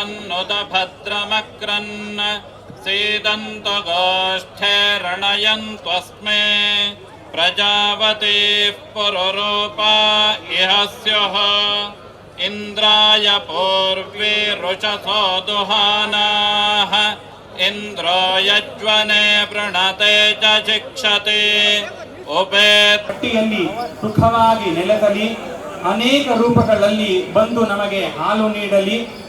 शृण्वन्नुत भद्रमक्रन् सीदन्तु गोष्ठे रणयन्त्वस्मे प्रजावतीः पुरुरूपा इह स्युः इन्द्राय पूर्वे रुचसो दुहानाः इन्द्रो यज्वने वृणते च शिक्षते उपेत् ಪಟ್ಟಿಯಲ್ಲಿ ಸುಖವಾಗಿ ನೆಲೆಸಲಿ ಅನೇಕ ರೂಪಗಳಲ್ಲಿ ಬಂದು ನಮಗೆ ಹಾಲು ನೀಡಲಿ ಇಂದ್ರನು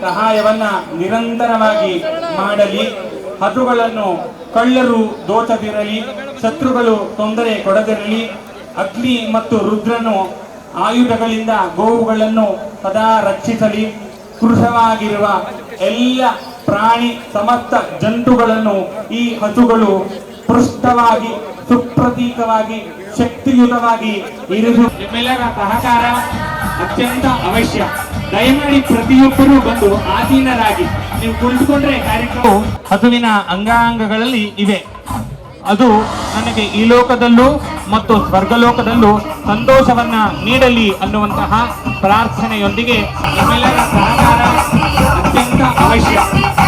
ಸಹಾಯವನ್ನ ನಿರಂತರವಾಗಿ ಮಾಡಲಿ. ಹಸುಗಳನ್ನು ಕಳ್ಳರು ದೋಚದಿರಲಿ, ಶತ್ರುಗಳು ತೊಂದರೆ ಕೊಡದಿರಲಿ. ಅಗ್ನಿ ಮತ್ತು ರುದ್ರನು ಆಯುಧಗಳಿಂದ ಗೋವುಗಳನ್ನು ಸದಾ ರಕ್ಷಿಸಲಿ. ಕೃಷವಾಗಿರುವ ಎಲ್ಲ ಪ್ರಾಣಿ ಸಮಸ್ತ ಜಂತುಗಳನ್ನು ಈ ಹಸುಗಳು ಪೃಷ್ಟವಾಗಿ ಸುಪ್ರತೀಕವಾಗಿ, ಶಕ್ತಿಯುತವಾಗಿ ಇರಿಸು. ನಿಮ್ಮೆಲ್ಲರ ಸಹಕಾರ ಅತ್ಯಂತ ಅವಶ್ಯ. ದಯಮಾಡಿ ಪ್ರತಿಯೊಬ್ಬರೂ ಬಂದು ಆಧೀನರಾಗಿ ನೀವು ಕುಳಿತುಕೊಂಡ್ರೆ ಕಾರ್ಯಕ್ರಮ ಹಸುವಿನ ಅಂಗಾಂಗಗಳಲ್ಲಿ ಇವೆ. ಅದು ನನಗೆ ಈ ಲೋಕದಲ್ಲೂ ಮತ್ತು ಸ್ವರ್ಗಲೋಕದಲ್ಲೂ ಸಂತೋಷವನ್ನ ನೀಡಲಿ ಅನ್ನುವಂತಹ ಪ್ರಾರ್ಥನೆಯೊಂದಿಗೆ ನಮ್ಮೆಲ್ಲರ ಸಹಕಾರ ಅತ್ಯಂತ ಅವಶ್ಯ.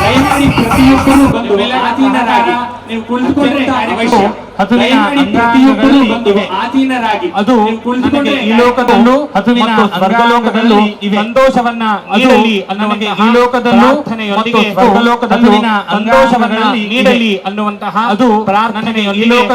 ದಯಮಾಡಿ ಪ್ರತಿಯೊಬ್ಬರೂ ಬಂದು ಆಧೀನರಾಗಿ ಅದು ನನಗೆ ಈ ಲೋಕದಲ್ಲೂ ಮತ್ತು ಸ್ವರ್ಗಲೋಕದಲ್ಲೂ ಸಂತೋಷವನ್ನ ನೀಡಲಿ ಅನ್ನುವಂತಹ ಈ ಲೋಕದಲ್ಲೂ ಮತ್ತು ಸ್ವರ್ಗಲೋಕದಲ್ಲೂ ಸಂತೋಷವನ್ನ ನೀಡಲಿ ಅನ್ನುವಂತಹ ಅದು ಪ್ರಾರ್ಥನೆಯೊಂದಿಗೆ